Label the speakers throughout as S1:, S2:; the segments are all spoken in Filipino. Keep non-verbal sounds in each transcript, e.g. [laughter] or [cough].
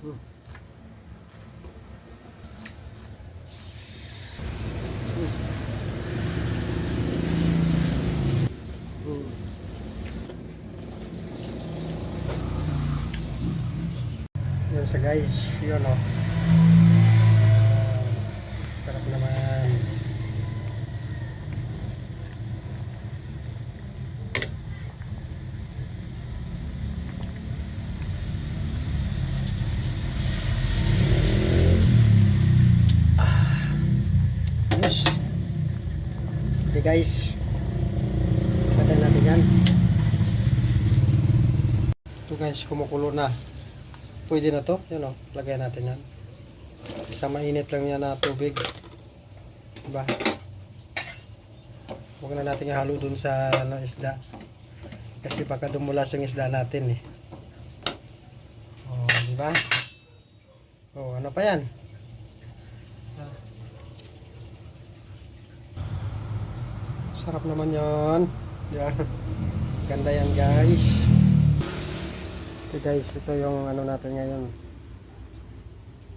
S1: Hmm. Hmm. Yan sa guys, yun o. guys. Patay natin yan. Ito guys, kumukulo na. Pwede na to. Yan o. Lagay natin yan. Sa mainit lang yan na tubig. Diba? Huwag na natin ihalo dun sa ano, isda. Kasi baka dumulas yung isda natin eh. Oh, di ba? Oh, ano pa yan? Sarap naman yan. Yan. Ganda yan guys. Ito guys, ito yung ano natin ngayon.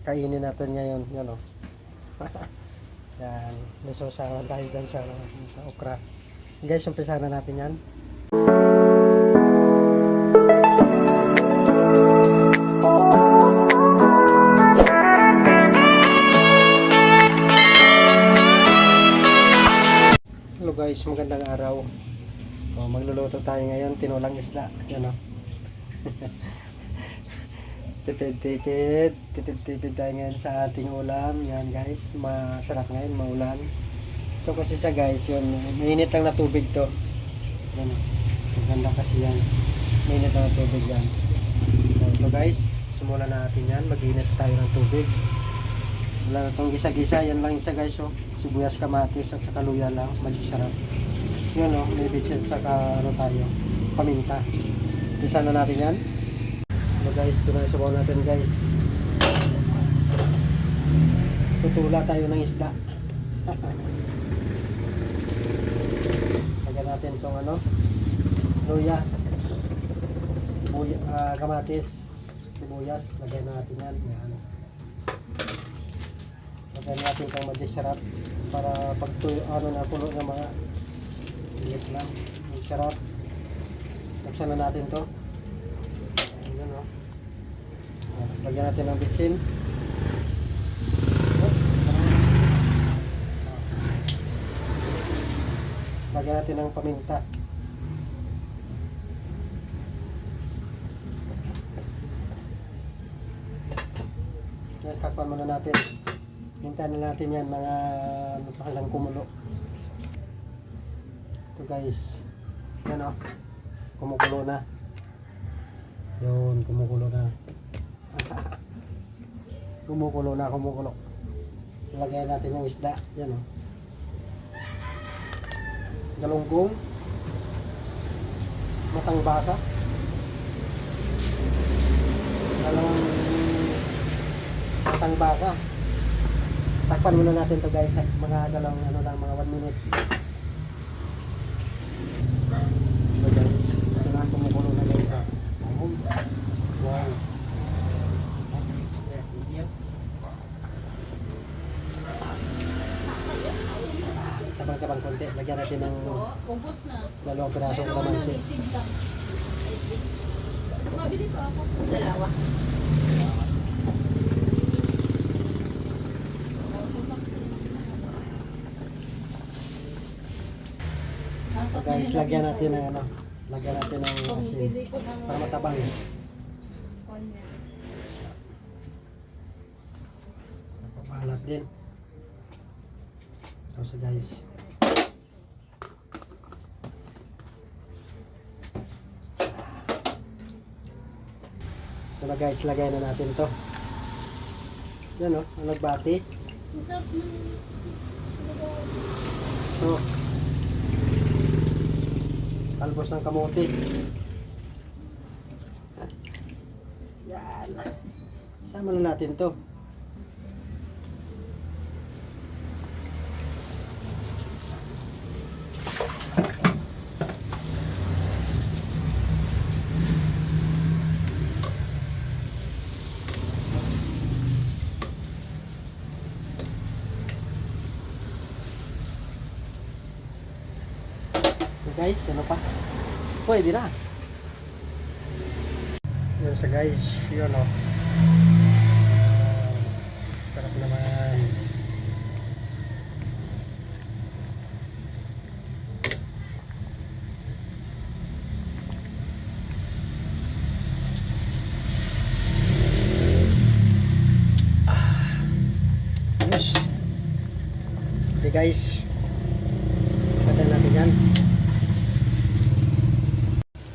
S1: Kainin natin ngayon. Yan o. [laughs] yan. May sausawan tayo dyan sa, sa okra. Guys, umpisa na natin yan. Hello magandang araw. Oh, magluluto tayo ngayon, tinulang isda. Yan o. [laughs] tipid-tipid. Tipid-tipid tayo ngayon sa ating ulam. Yan guys, masarap ngayon, maulan. Ito kasi sa guys, yun, mainit lang na tubig to. Yan o. Maganda kasi yan. Mainit lang na tubig yan. So, ito guys, simulan na natin yan. Mag-init tayo ng tubig. Wala na itong gisa-gisa. Yan lang isa guys. Oh. Sibuyas, kamatis at saka luya lang. Medyo sarap. Yun oh. May bitchin at saka ano tayo. Paminta. Isa na natin yan. So guys, ito na sabaw natin guys. Tutula tayo ng isda. [laughs] Lagyan natin itong ano. Luya. Sibuya, ah, kamatis. Sibuyas. Lagyan natin yan. Yan. Lagyan natin itong magic sarap para pag tuyo, ano na puno ng mga liit lang. Ang sarap. Buksan na natin to. Ayan o. Lagyan natin ng bitsin. Lagyan natin ng paminta. Yes, takpan muna natin. Hintayin na natin yan mga ano lang kumulo. Ito guys. Yan o. Kumukulo na. Yun, kumukulo na. [laughs] kumukulo na, kumukulo. Ilagay natin yung isda. Yan o. Galunggong. Matang baka. Dalawang matang baka. Takpan muna natin to guys. Mga dalawang ano lang, mga 1 minute. So guys, ito na kumukulo na guys. ah. Wow. Tabang-tabang konti. Lagyan natin ng dalawang pirasong lamansi.
S2: Mabili pa ako. Dalawa.
S1: So guys, lagyan natin ng ano, lagyan natin ng asin para matabang.
S2: konya.
S1: Papalat din. So so guys. So na guys, lagay na natin to. Yan o, ang nagbati.
S2: Masarap ng
S1: So, talbos ng kamote. Yan. Sama na natin to. Guys, ano pa? Pwede na. Yan sa guys, yun o. Sarap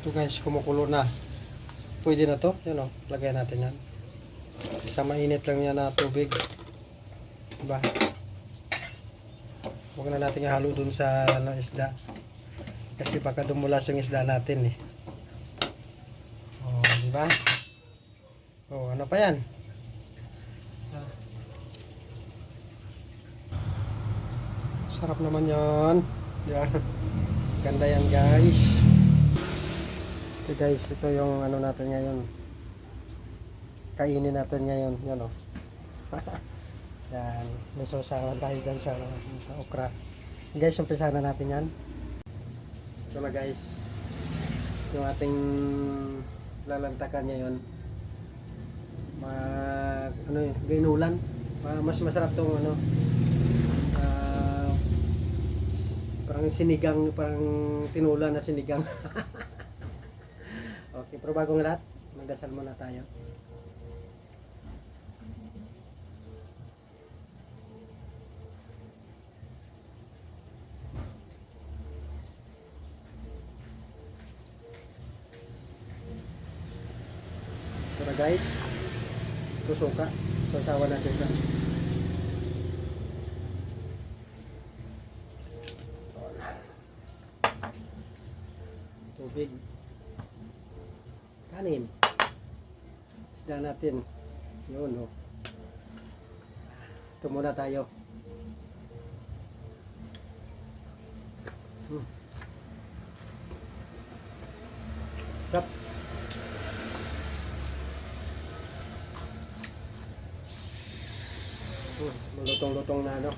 S1: Ito guys, kumukulo na. Pwede na to. Yan o. Lagyan natin yan. Sa mainit lang yan na tubig. Diba? Huwag na natin ihalo dun sa ano, isda. Kasi baka dumulas yung isda natin eh. Oh, di ba? Oh, ano pa yan? Sarap naman yan. Yan. Ganda yan guys. Ito guys, ito yung ano natin ngayon. Kainin natin ngayon. Yan o. [laughs] yan. May sausawan tayo dyan sa, sa okra. Guys, umpisa na natin yan. Ito na guys. Yung ating lalantakan ngayon. Mag, ano yun, ginulan. Ma- Mas masarap tong ano, ah, parang sinigang, parang tinula na sinigang. [laughs] okay, pero bagong lahat, magdasal muna tayo. Tara guys, ito suka. Sasawa natin sa tubig kanin isda natin yun oh. ito muna tayo hmm. Sarap. Hmm, malutong-lutong na ano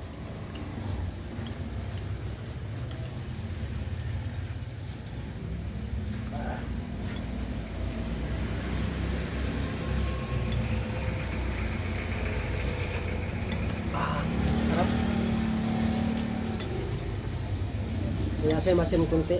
S1: Sarap. May asim-asim kunti.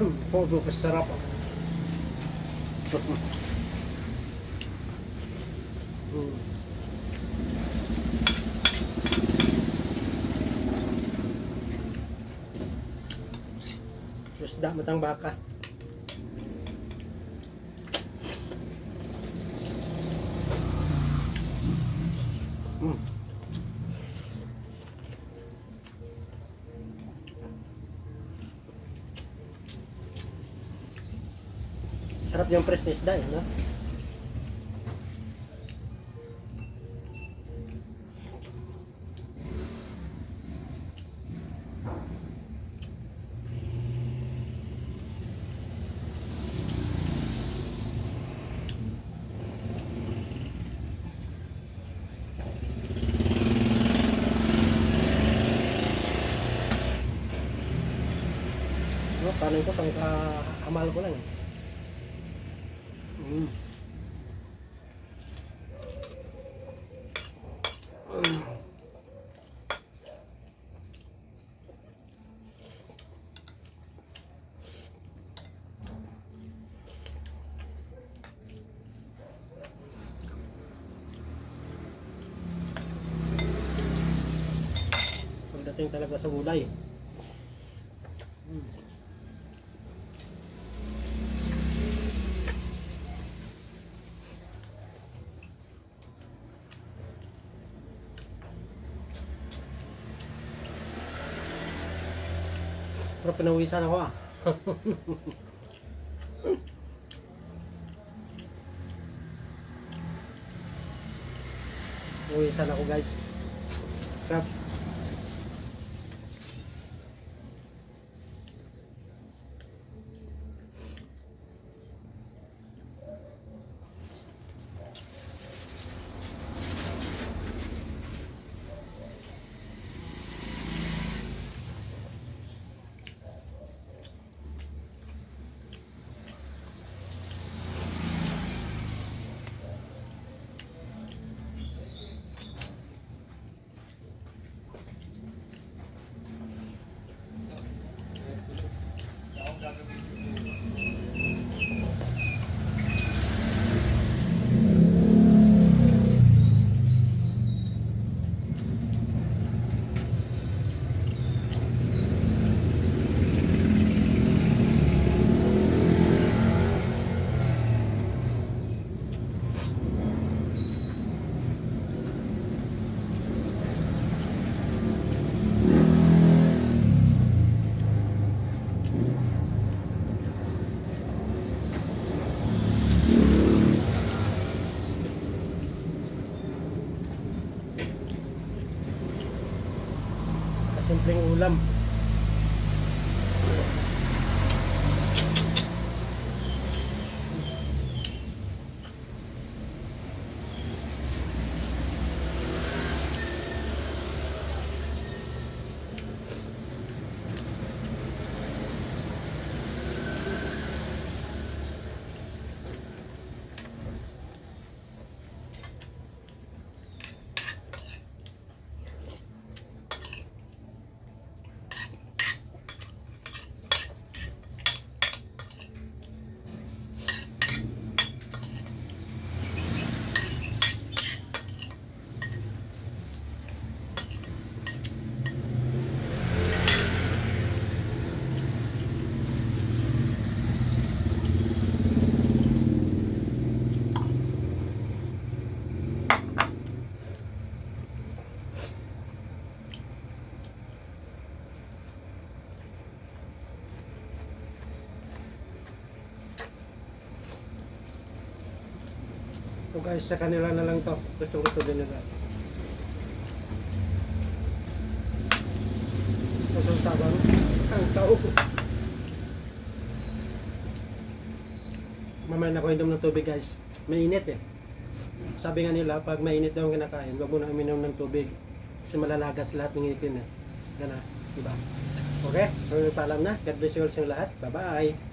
S1: Mm. Pogo kasarap. Mm. Isda matang baka. Sarap yung press na isda, eh, no? Paano ko sa amal ko lang. eh. Mm. Pagdating talaga sa gulay. Mm. Pinawisan ako ah. [laughs] Pinawisan ako guys. Sarap. Kasimpleng ulam. Guys, sa kanila na lang to. Gusto gusto din nila. Kusang sabang ang tao. Mamaya na ko inom ng tubig guys. Mainit eh. Sabi nga nila, pag mainit daw ang kinakain, wag mo na uminom ng tubig. Kasi malalagas lahat ng ngipin eh. Yan na, diba? Okay? So, paalam na. God bless you all sa lahat. Bye-bye!